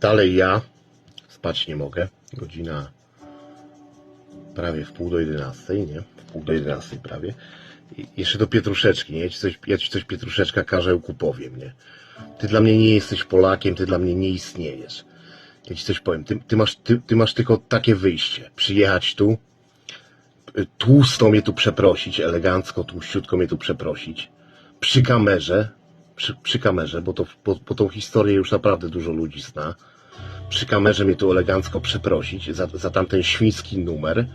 Dalej ja spać nie mogę. Godzina prawie w pół do jedenastej, nie? W pół do jedenastej prawie. I jeszcze do Pietruszeczki, nie? Ja ci coś, ja ci coś Pietruszeczka Karzełku powiem, nie? Ty dla mnie nie jesteś Polakiem, ty dla mnie nie istniejesz. Ja ci coś powiem. Ty, ty, masz, ty, ty masz tylko takie wyjście. Przyjechać tu, y, tłusto mnie tu przeprosić, elegancko, tłuściutko mnie tu przeprosić. Przy kamerze, przy, przy kamerze, bo, to, bo tą historię już naprawdę dużo ludzi zna. Przy kamerze mnie tu elegancko przeprosić za, za tamten świński numer,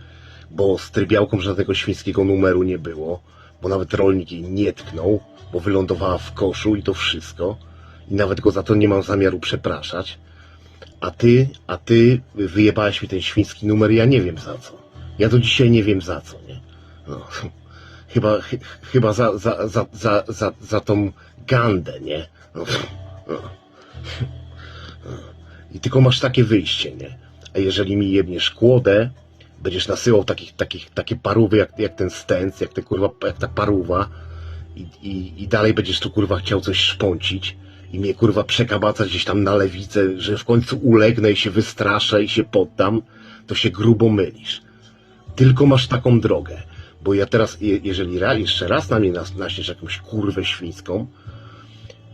bo z trybiałką żadnego świńskiego numeru nie było, bo nawet rolnik jej nie tknął, bo wylądowała w koszu i to wszystko. I nawet go za to nie mam zamiaru przepraszać. A ty, a ty wyjebałeś mi ten świński numer, ja nie wiem za co. Ja do dzisiaj nie wiem za co, nie? No, chyba, chy, chyba za, za, za, za, za, za tą gandę, nie? I tylko masz takie wyjście, nie? A jeżeli mi jebniesz kłodę, będziesz nasyłał takich, takich, takie parówy jak, jak ten stęc, jak, kurwa, jak ta paruwa i, i, i dalej będziesz tu kurwa chciał coś szpącić i mnie kurwa przekabacać gdzieś tam na lewicę, że w końcu ulegnę i się wystraszę i się poddam, to się grubo mylisz. Tylko masz taką drogę. Bo ja teraz, je- jeżeli jeszcze raz na mnie naśniesz jakąś kurwę świńską,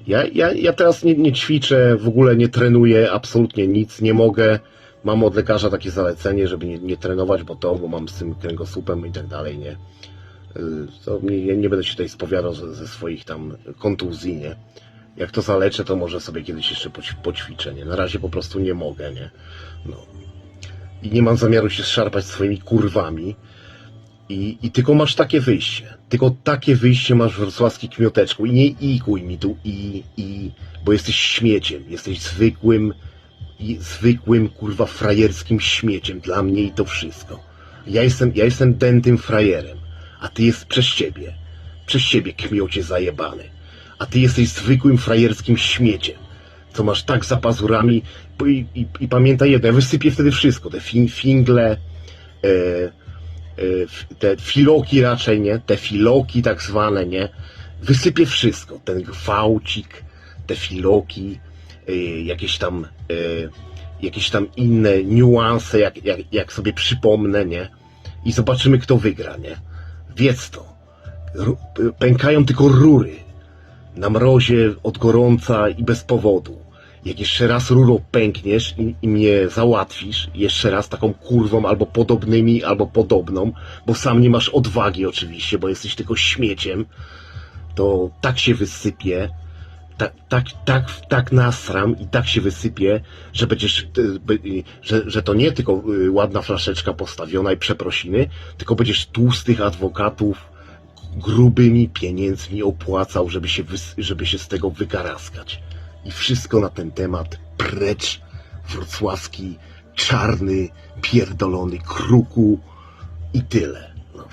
ja, ja, ja teraz nie, nie ćwiczę, w ogóle nie trenuję, absolutnie nic, nie mogę. Mam od lekarza takie zalecenie, żeby nie, nie trenować, bo to, bo mam z tym kręgosłupem i tak dalej, nie. Y, To nie, nie będę się tutaj spowiadał ze, ze swoich tam kontuzji, nie. Jak to zaleczę, to może sobie kiedyś jeszcze poć, poćwiczę, nie. Na razie po prostu nie mogę, nie. No. I nie mam zamiaru się szarpać swoimi kurwami. I, I tylko masz takie wyjście. Tylko takie wyjście masz w wrocławskiej kmioteczku. I nie ikuj mi tu i, i, bo jesteś śmieciem. Jesteś zwykłym, zwykłym, kurwa, frajerskim śmieciem dla mnie i to wszystko. Ja jestem, ja jestem dętym frajerem, a ty jest przez ciebie. Przez ciebie kmiocie zajebany. A ty jesteś zwykłym frajerskim śmieciem. Co masz tak za pazurami i, i, i pamiętaj jedno, ja wysypię wtedy wszystko. Te fin, fingle, e, te filoki raczej, nie? Te filoki tak zwane, nie? Wysypię wszystko. Ten gwałcik, te filoki, y, jakieś tam, y, jakieś tam inne niuanse, jak, jak, jak sobie przypomnę, nie? I zobaczymy, kto wygra, nie? Wiedz to. Y, pękają tylko rury. Na mrozie, od gorąca i bez powodu. Jak jeszcze raz rurą pękniesz i, i mnie załatwisz, jeszcze raz taką kurwą, albo podobnymi, albo podobną, bo sam nie masz odwagi oczywiście, bo jesteś tylko śmieciem, to tak się wysypie, tak, tak, tak, tak nasram i tak się wysypie, że będziesz, y, y, że, że to nie tylko y, ładna flaszeczka postawiona i przeprosiny, tylko będziesz tłustych adwokatów grubymi pieniędzmi opłacał, żeby się, żeby się z tego wykaraskać. I wszystko na ten temat precz wrocławski, czarny, pierdolony kruku i tyle. No.